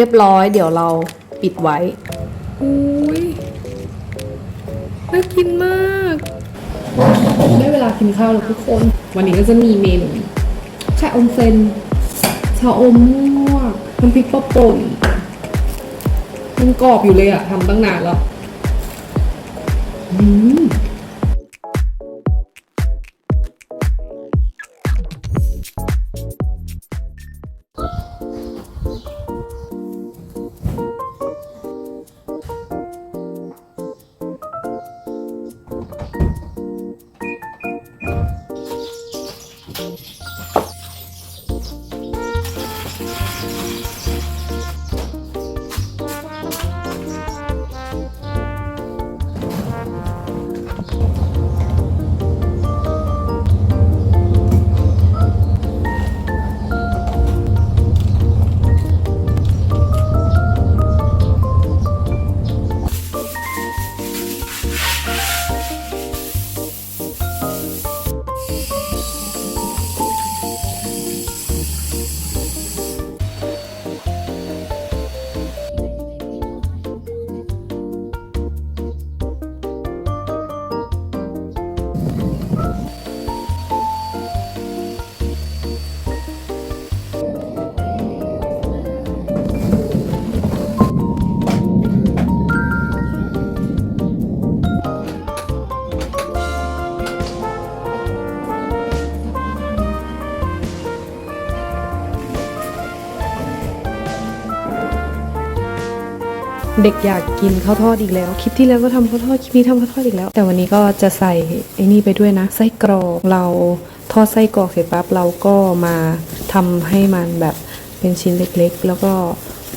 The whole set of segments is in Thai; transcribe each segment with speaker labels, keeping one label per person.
Speaker 1: เรียบร้อย เดี๋ยวเราปิดไว้อุ้ยน่ากินมากได้เวลากินข้าวแล้วทุกคน วันนี้ก็จะมีเมนูชาอมเซนชาอมม่วงน้ำพริกปลาป่นมันกรอบอยู่เลยอะทำตั้งนานแล้วอืม เด็กอยากกินข้าวทอดอีกแล้ว คลิปที่แล้วก็ทำข้าวทอดคลิปนี้ทำข้าวทอดอีกแล้ว แต่วันนี้ก็จะใส่ไอ้นี่ไปด้วยนะ ไส้กรอกเราทอดไส้กรอกเสร็จปั๊บเราก็มาทำให้มันแบบเป็นชิ้นเล็กๆ แล้วก็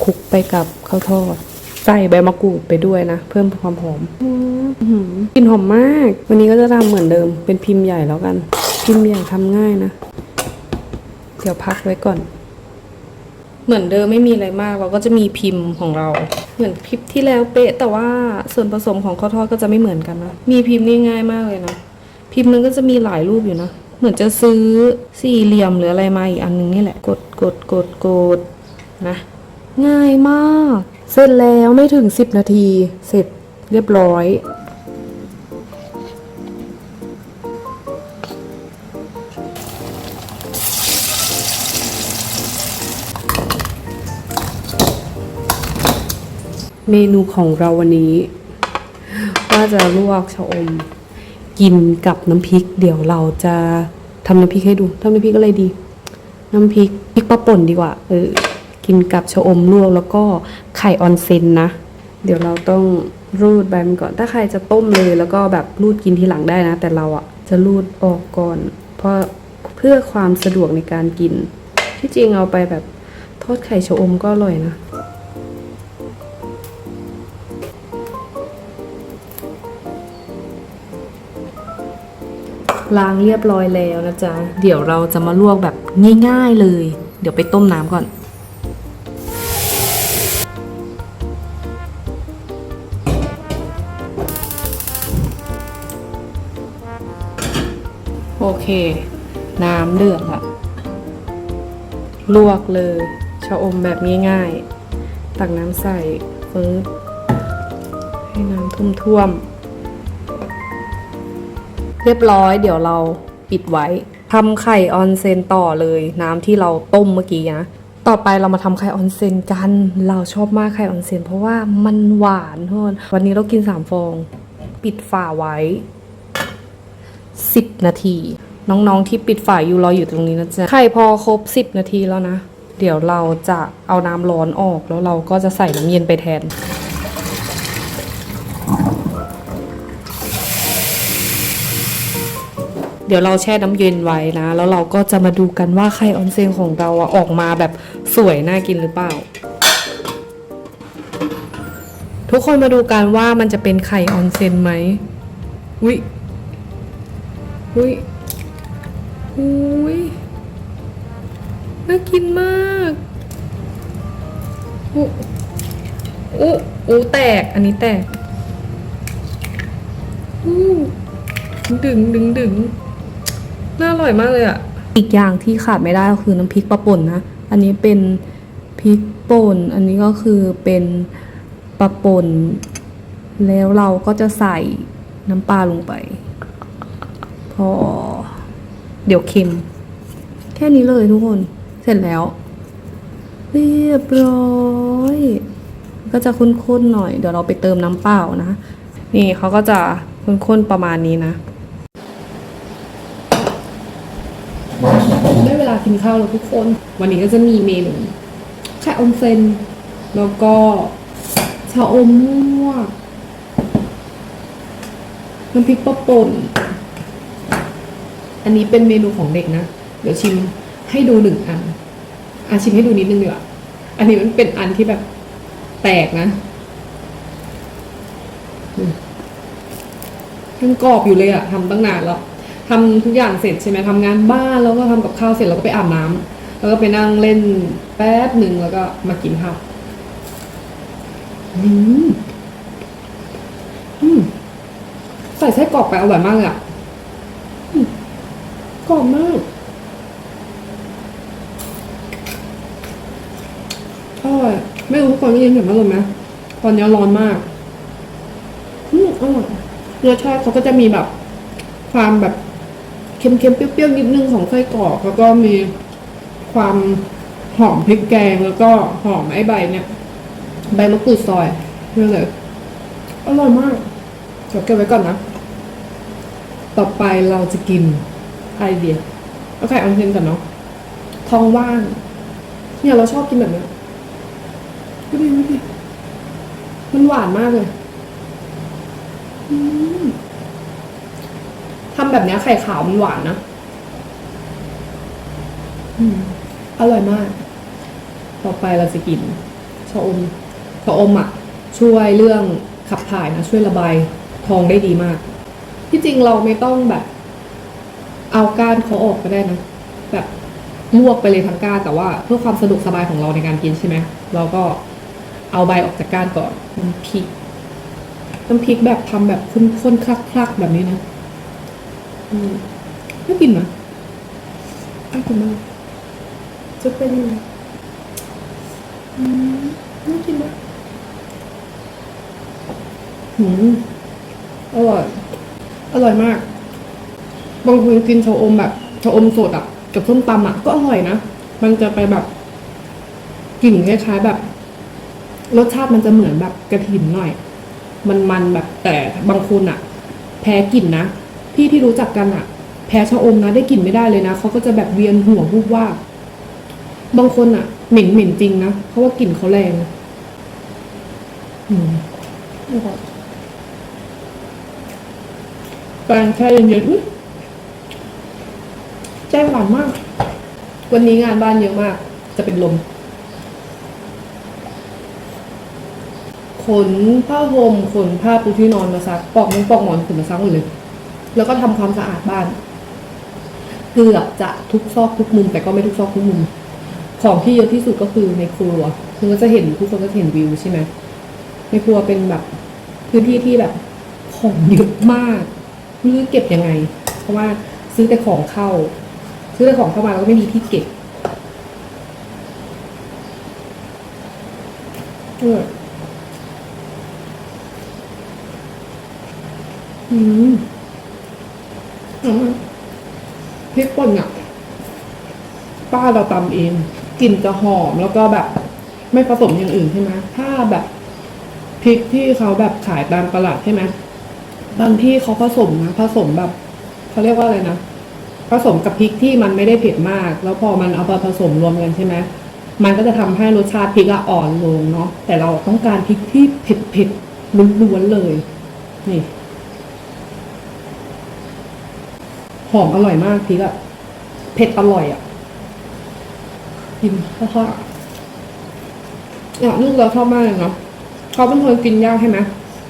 Speaker 1: คลุกไปกับข้าวทอดใส่ใบมะกรูดไปด้วยนะ เพิ่มความหอมอื้อหือกลิ่นหอมมาก วันนี้ก็จะทำเหมือนเดิมเป็นพิมพ์ใหญ่แล้วกัน พิมพ์ใหญ่ทำง่ายนะ เดี๋ยวพักไว้ก่อน เหมือนเดิมไม่มีอะไรมาก เราก็จะมีพิมพ์ของเรา เหมือนคลิปที่แล้วเป๊ะ แต่ว่าส่วนผสมของข้าวทอดก็จะไม่เหมือนกันนะ มีพิมพ์นี่ง่ายมากเลยนะ พิมพ์มันก็จะมีหลายรูปอยู่นะ เหมือนจะซื้อสี่เหลี่ยมหรืออะไรมาอีกอันนึงนี่แหละ กดกดกดกดนะ ง่ายมาก เสร็จแล้วไม่ถึง 10 นาที เสร็จเรียบร้อย เมนูของเราวันนี้ ว่าจะลวกชะอม กินกับน้ำพริก เดี๋ยวเราจะทำน้ำพริกให้ดูทำน้ำพริกอะไรดี น้ำพริกพริกปลาป่นดีกว่า เออ กินกับชะอมลวกแล้วก็ไข่ออนเซนนะ เดี๋ยวเราต้องรูดใบมันก่อน ถ้าใครจะต้มเลยแล้วก็แบบรูดกินทีหลังได้นะ แต่เราอะจะรูดออกก่อน เพราะเพื่อความสะดวกในการกิน ที่จริงเอาไปแบบทอดไข่ชะอมก็อร่อยนะ ล้างเรียบร้อยแล้วนะจ๊ะ เดี๋ยวเราจะมาลวกแบบง่าย ๆเลย เดี๋ยวไปต้มน้ำก่อน โอเค น้ำเดือดละลวกเลยชะอมแบบง่ายๆ ตักน้ำใส่ปึ๊บให้น้ำท่วมๆ เรียบร้อยเดี๋ยวเราปิดไว้ทำไข่ออนเซนต่อเลยน้ำที่เราต้มเมื่อกี้นะต่อไปเรามาทำไข่ออนเซนกัน เราชอบมากไข่ออนเซนเพราะว่ามันหวานทุกคนวันนี้เรากินสามฟอง ปิดฝาไว้ 10 นาที น้องๆที่ปิดฝาอยู่รออยู่ตรงนี้นะจ๊ะไข่พอครบ 10 นาทีแล้วนะ เดี๋ยวเราจะเอาน้ำร้อนออกแล้วเราก็จะใส่น้ำเย็นไปแทน ดี๋ยวเราแช่น้ำเย็นไว้นะ แล้วเราก็จะมาดูกันว่าไข่ออนเซนของเราอะออกมาแบบสวยน่ากินหรือเปล่า ทุกคนมาดูกันว่ามันจะเป็นไข่ออนเซนไหมวิวิอุ้ยน่ากินมากอู้อู้อู้แตก อันนี้แตกอู้ดึงดึงดึง น่าอร่อยมากเลยอะ อีกอย่างที่ขาดไม่ได้ก็คือน้ำพริกปลาป่นนะ อันนี้เป็นพริกป่น อันนี้ก็คือเป็นปลาป่น แล้วเราก็จะใส่น้ำปลาลงไป พอ เดี๋ยวเค็ม แค่นี้เลยทุกคน เสร็จแล้ว เรียบร้อยก็จะข้นๆหน่อย เดี๋ยวเราไปเติมน้ำเปล่านะ นี่เขาก็จะข้นๆประมาณนี้นะ ได้เวลา กินข้าวแล้วทุกคน วันนี้ก็จะมีเมนูไข่อมเซนแล้วก็ชาอมม่วงน้ำพริกปลาป่นอันนี้เป็นเมนูของเด็กนะ เดี๋ยวชิมให้ดูหนึ่งอันอาชิมให้ดูนิดนึงดีกว่าอันนี้มันเป็นอันที่แบบแตกนะมยังกรอบอยู่เลยอะทำตั้งนานแล้ว ทำทุกอย่างเสร็จใช่ไหมทำงานบ้านแล้วก็ทำกับข้าวเสร็จแล้วก็ไปอาบน้ำแล้วก็ไปนั่งเล่นแป๊บหนึ่งแล้วก็มากินข้าวอืมอืมใส่ไส้กรอกไปอร่อยมากเลยอะกรอบมากอร่อยไม่รู้ทุกคนได้ยินเสียงพัดลมไหมตอนนี้ร้อนมากอืมอร่อยรสชาติเขาก็จะมีแบบ ความแบบ เค็มๆเปรี้ยวๆนิดนึงของไส้กรอกแล้วก็มีความหอมพริกแกงแล้วก็หอมไอ้ใบเนี่ย ใบมะกรูดซอยนี่เลยอร่อยมากเดี๋ยวเก็บไว้ก่อนนะ ต่อไปเราจะกินไรเดียวเอาไข่ออนเซนก่อนเนาะท้องว่าง เนี่ยเราชอบกินแบบเนี้ยดูดิดูดิมันหวานมากเลย อืม ทำแบบเนี้ยไข่ขาวมันหวานนะอืมอร่อยมาก ต่อไปเราจะกินชะอมชะอมอะ ช่วยเรื่องขับถ่ายนะช่วยระบายท้องได้ดีมาก ที่จริงเราไม่ต้องแบบ เอาก้านเขาออกก็ได้นะ แบบลวกไปเลยทั้งก้านแต่ว่า เพื่อความสะดวกสบายของเราในการกินใช่ไหมเราก็เอาใบออกจากก้านก่อนน้ำพริกน้ำพริกแบบทำแบบข้นๆคลักๆแบบนี้นะอืม น่ากินนะน่ากินมากจะเป็นยังไงอืมน่ากินมากหืมอร่อย อร่อยมาก บางคนกินชะอมแบบชะอมสดอะ กับส้มตำอะ ก็อร่อยนะ มันจะไปแบบกลิ่นคล้ายๆแบบ รสชาติมันจะเหมือนแบบกระถินหน่อยมันมันๆแบบแต่บางคนอะ แพ้กลิ่นนะ พี่ที่รู้จักกันอะแพ้ชะอมนะได้กลิ่นไม่ได้เลยนะเขาก็จะแบบเวียนหัววูบว่าบบางคนอะเหม็นเหม็นจริงนะเพราะว่ากลิ่นเขาแรงอืมแปรงแค่เย็นๆอุ๊ยใจหวานมาก วันนี้งานบ้านเยอะมาก จะเป็นลม ขนผ้าห่มขนผ้าปูที่นอนมาซักปอกมุ้งปอกหมอนขนมาซักหมดเลย แล้วก็ทำความสะอาดบ้าน เกือบจะทุกซอกทุกมุม แต่ก็ไม่ทุกซอกทุกมุม ของที่เยอะที่สุดก็คือในครัวคือก็จะเห็นทุกคนก็จะเห็นวิวใช่ไหมในครัวเป็นแบบพื้นที่ที่แบบของเยอะมากไม่รู้เก็บยังไง เพราะว่าซื้อแต่ของเข้า ซื้อแต่ของเข้ามาแล้วก็ไม่มีที่เก็บเอออืม พริกป่นอะป้าเราตำเองกลิ่นจะหอมแล้วก็แบบ ไม่ผสมอย่างอื่นใช่ไหมถ้าแบบพริกที่เขาแบบขายตามตลาดใช่ไหมบางที่เขาผสมนะผสมแบบเขาเรียกว่าอะไรนะผสมกับพริกที่มันไม่ได้เผ็ดมาก แล้วพอมันเอาไปผสมรวมกันใช่ไหมมันก็จะทำให้รสชาติพริกอ่อนลงเนาะแต่เราต้องการพริกที่เผ็ดเผ็ดๆล้วนๆเลยนี่ หอมอร่อยมากพริกอะเผ็ดอร่อยอะกินข้าวทอดอะเนี่ยลูกเราชอบมากเลยเนาะเขาเป็นคนกินยากใช่ไหม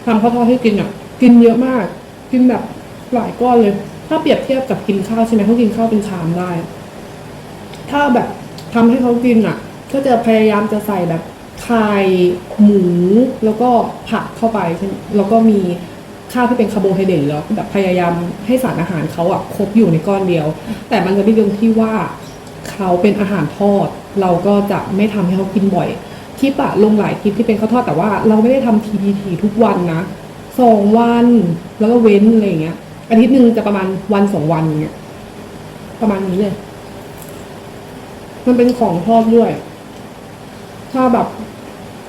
Speaker 1: ทำข้าวทอดให้กินอะกินเยอะมาก กินแบบหลายก้อนเลย ถ้าเปรียบเทียบกับกินข้าวใช่ไหมเขากินข้าวเป็นชามได้ ถ้าแบบทำให้เขากินอะ ก็จะพยายามจะใส่แบบไข่หมูแล้วก็ผักเข้าไปใช่ไหมแล้วก็มี ข้าวที่เป็นคาร์โบไฮเดรตแล้วแบบพยายามให้สารอาหารเขาอะครบอยู่ในก้อนเดียว แต่มันจะมีตรงที่ว่าเขาเป็นอาหารทอด เราก็จะไม่ทำให้เขากินบ่อยคลิปอะลงหลายคลิปที่เป็นข้าวทอดแต่ว่าเราไม่ได้ทำทีทีทีทุกวันนะสองวันแล้วก็เว้นอะไรอย่างเงี้ยอาทิตย์หนึ่งจะประมาณวันสองวันอย่างเงี้ยประมาณนี้เลย มันเป็นของทอดด้วย ถ้าแบบ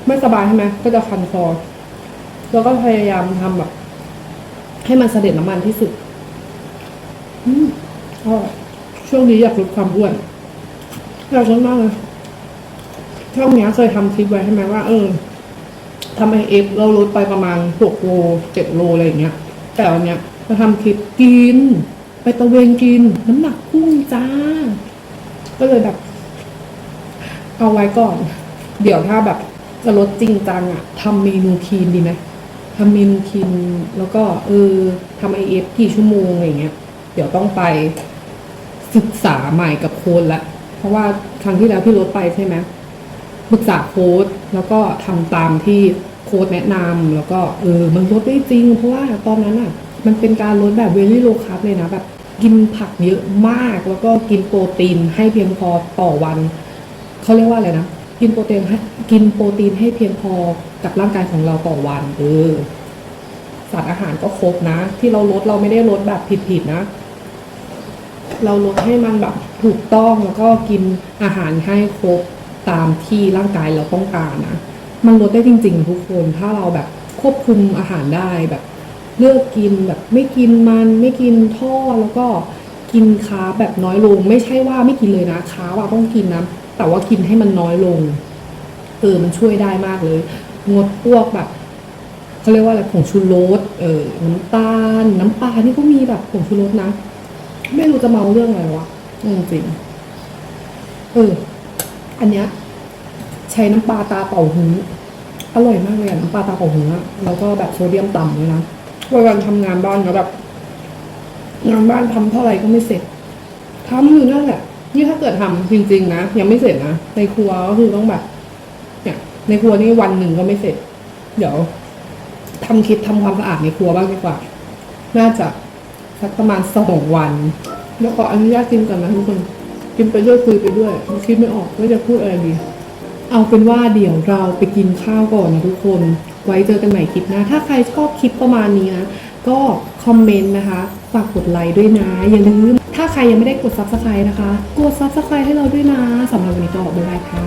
Speaker 1: ไม่สบายใช่ไหมก็จะคันคอแล้วก็พยายามทำแบบ ให้มันเสด็จน้ำมันที่สุดอืมอร่อยช่วงนี้อยากลดความอ้วนอยากลดมากเลยช่วงเนี้ยเคยทำคลิปไว้ใช่ไหมว่า เออทำไอเอฟเราลดไปประมาณหกโลเจ็ดโลอะไรอย่างเงี้ย แต่วันเนี้ยมาทำคลิปกิน ไปตะเวนกิน น้ำหนักพุ่งจ้า ก็เลยแบบ เอาไว้ก่อน เดี๋ยวถ้าแบบจะลดจริงจังอะทำเมนูคีนดีไหม ทำเมนูคีนแล้วก็เออทำไอเอฟกี่ชั่วโมงอะไรเงี้ย เดี๋ยวต้องไปศึกษาใหม่กับโค้ดละ เพราะว่าครั้งที่แล้วที่ลดไปใช่ไหมปรึกษาโค้ดแล้วก็ทำตามที่โค้ดแนะนำแล้วก็เออมันลดได้จริง เพราะว่าตอนนั้นอะ มันเป็นการลดแบบเวลี่โลคาร์บเลยนะแบบกินผักเยอะมากแล้วก็กินโปรตีนให้เพียงพอต่อวัน เขาเรียกว่าอะไรนะ กินโปรตีนให้กินโปรตีนให้เพียงพอกับร่างกายของเราต่อวันเออสารอาหารก็ครบนะ ที่เราลดเราไม่ได้ลดแบบผิดๆนะ เราลดให้มันแบบถูกต้องแล้วก็กินอาหารให้ครบตามที่ร่างกายเราต้องการนะมันลดได้จริง ๆ ทุกคนถ้าเราแบบควบคุมอาหารได้แบบ เลือกกินแบบไม่กินมันไม่กินทอดแล้วก็กินคาร์บแบบน้อยลง ไม่ใช่ว่าไม่กินเลยนะคาร์บต้องกินนะ แต่ว่ากินให้มันน้อยลง เออ มันช่วยได้มากเลย งดพวกแบบเขาเรียกว่าอะไรผงชูรส เออ น้ำตาล น้ำปลา นี่ก็มีแบบผงชูรสนะ ไม่รู้จะเมาเรื่องอะไรวะจริงเออ อันเนี้ยใช้น้ำปลาตาเป่าหูอร่อยมากเลยอะน้ำปลาตาเป่าหูอะแล้วก็แบบโซเดียมต่ำเลยนะวันๆทำงานบ้านแล้วแบบงานบ้านทำเท่าไหร่ก็ไม่เสร็จทำอยู่นั่นแหละ นี่ถ้าเกิดทำจริง ๆ นะยังไม่เสร็จนะในครัวก็คือต้องแบบเนี่ยในครัวนี่วันหนึ่งก็ไม่เสร็จ เดี๋ยวทำคลิปทำความสะอาดในครัวบ้างดีกว่า น่าจะสักประมาณสองวัน แล้วขออนุญาตกินก่อนนะทุกคนกินไปด้วยคุยไปด้วยคิดไม่ออกว่าจะพูดอะไรดี เอาเป็นว่าเดี๋ยวเราไปกินข้าวก่อนนะทุกคน ไว้เจอกันใหม่คลิปหนะ ถ้าใครชอบคลิปประมาณนี้นะ ก็คอมเมนต์นะคะ ฝากกดไลค์ด้วยนะ อย่าลืม ถ้าใครยังไม่ได้กด subscribe นะคะ กด subscribe ให้เราด้วยนะสำหรับวันนี้ก็บ๊ายบายค่ะ